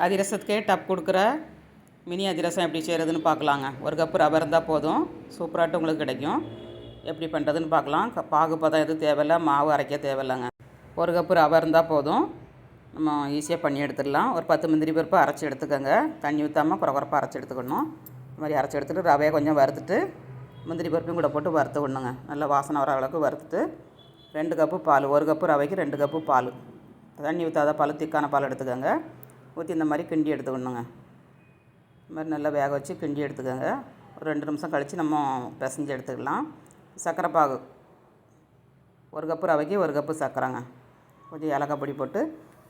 அதிரசத்துக்கே dub கொடுக்குற mini அதிரசம் எப்படி செய்கிறதுன்னு பார்க்கலாங்க. ஒரு கப்பு ரவை இருந்தால் போதும். சூப்பராகிட்டு உங்களுக்கு கிடைக்கும். எப்படி பண்ணுறதுன்னு பார்க்கலாம். க- பாகு பதம் எதுவும் தேவையில்ல. மாவு அரைக்க தேவையில்லைங்க. ஒரு கப்பு ரவை இருந்தால் போதும். நம்ம ஈஸியாக பண்ணி எடுத்துடலாம். ஒரு பத்து முந்திரி பருப்பு அரைச்சி எடுத்துக்கோங்க. தண்ணி ஊற்றாமல் குறகுறப்பாக அரைச்சி எடுத்துக்கணும். இந்த மாதிரி அரைச்சி எடுத்துகிட்டு ரவையை கொஞ்சம் வறுத்துட்டு முந்திரி பருப்பையும் கூட போட்டு வறுத்து விடணுங்க நல்லா வாசனை வர அளவுக்கு வறுத்துட்டு ரெண்டு கப்பு பால் ஒரு கப்பு ரவைக்கு ரெண்டு கப்பு பால். தண்ணி ஊற்றாத பால் திக்கான பால் எடுத்துக்கோங்க. ஊற்றி இந்த மாதிரி கிண்டி எடுத்துக்கணுங்க. இந்த மாதிரி நல்லா வேக வச்சு கிண்டி எடுத்துக்கோங்க. ஒரு ரெண்டு நிமிஷம் கழித்து நம்ம பிசைஞ்சு எடுத்துக்கலாம். சர்க்கரை பாகு. ஒரு கப்பு ரவைக்கு ஒரு கப்பு சர்க்கரைங்க. கொஞ்சம் ஏலக்காய் பொடி போட்டு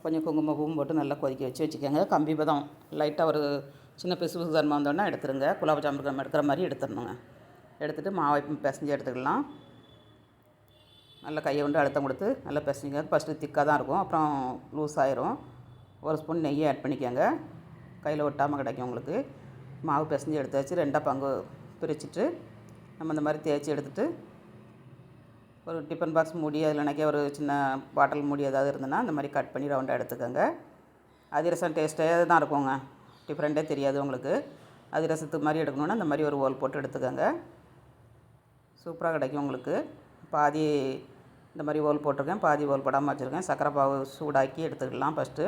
கொஞ்சம் குங்குமப்பூவும் போட்டு நல்லா கொதிக்க வச்சு வச்சுக்கோங்க. கம்பி பதம். லைட்டாக ஒரு சின்ன பிசு பிசு தன்மை வந்தோடனே எடுத்துருங்க. குலாப் ஜாமுன் எடுக்கிற மாதிரி எடுத்துடணுங்க. எடுத்துகிட்டு மாவை பிசைஞ்சு எடுத்துக்கலாம். நல்லா கையை கொண்டு அழுத்தம் கொடுத்து நல்லா பிசைஞ்சிங்க ஃபஸ்ட்டு திக்காக தான் இருக்கும். அப்புறம் லூஸ் ஆயிரும். ஒரு ஸ்பூன் நெய்யை ஆட் பண்ணிக்கோங்க. கையில் ஒட்டாமல் கிடைக்கும் உங்களுக்கு. மாவு பிசைஞ்சு எடுத்து வச்சு ரெண்டாக பங்கு பிரிச்சுட்டு நம்ம இந்த மாதிரி தேய்ச்சி எடுத்துட்டு ஒரு டிஃபன் பாக்ஸ் மூடி அதில் நினைக்க ஒரு சின்ன பாட்டில் மூடி ஏதாவது இருந்ததுன்னா அந்த மாதிரி கட் பண்ணி ரவுண்டாக எடுத்துக்கோங்க. அதிரசம் டேஸ்ட்டே தான் இருக்குங்க. டிஃப்ரெண்ட்டே தெரியாது உங்களுக்கு. அதிரசத்துக்கு மாதிரி எடுக்கணுன்னா அந்த மாதிரி ஒரு ஓல் போட்டு எடுத்துக்கோங்க. சூப்பராக கிடைக்கும் உங்களுக்கு. பாதி இந்த மாதிரி ஓல் போட்டிருக்கேன். பாதி ஓல் போடாமல் வச்சுருக்கேன். சக்கரை பாவு சூடாக்கி எடுத்துக்கலாம் ஃபஸ்ட்டு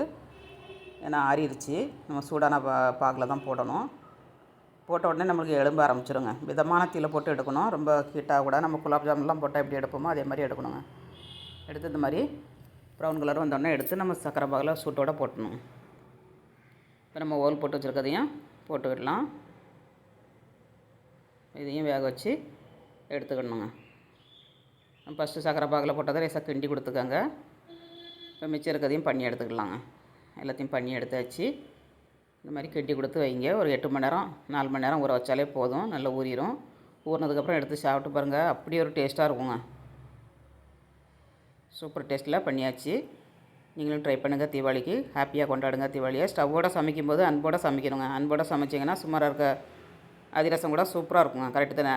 ஏன்னா ஆறிடுச்சு. நம்ம சூடான பா பாகில் தான் போடணும். போட்ட உடனே நம்மளுக்கு எலும்ப ஆரம்பிச்சிருங்க. மிதமான தீயில் போட்டு எடுக்கணும். ரொம்ப ஹீட்டாக கூட நம்ம குலாப் ஜாமுன்லாம் போட்டால் எப்படி எடுப்போமோ அதே மாதிரி எடுக்கணுங்க. எடுத்து இந்த மாதிரி ப்ரௌன் கலர் வந்தோடனே எடுத்து நம்ம சக்கரை பாகில் சூட்டோட போட்டணும். இப்போ நம்ம ஓல் போட்டு வச்சுருக்கதையும் போட்டு விடலாம். இதையும் வேக வச்சு எடுத்துக்கணுங்க. ஃபஸ்ட்டு சக்கரை பாகில் போட்டதை லேசாக கிண்டி கொடுத்துக்கோங்க. இப்போ மிச்சம் இருக்கிறதையும் பண்ணி எடுத்துக்கலாங்க. எல்லாத்தையும் பண்ணி எடுத்தாச்சு. இந்த மாதிரி கட்டி கொடுத்து வைங்க. ஒரு எட்டு மணி நேரம் நாலு மணி நேரம் ஊற வச்சாலே போதும். நல்லா ஊறிடும் ஊறினதுக்கப்புறம் எடுத்து சாப்பிட்டு பாருங்கள் அப்படி ஒரு டேஸ்ட்டாக இருக்குங்க. சூப்பர் டேஸ்ட்டில் பண்ணியாச்சு. நீங்களும் ட்ரை பண்ணுங்கள் தீபாவளிக்கு. ஹாப்பியாக கொண்டாடுங்க தீபாவளியை. ஸ்டவ்வோட சமைக்கும்போது அன்போட சமைக்கணுங்க. அன்போட சமைச்சிங்கன்னா சுமாராக இருக்க அதிரசம் கூட சூப்பராக இருக்குங்க. கரெக்டு தானே?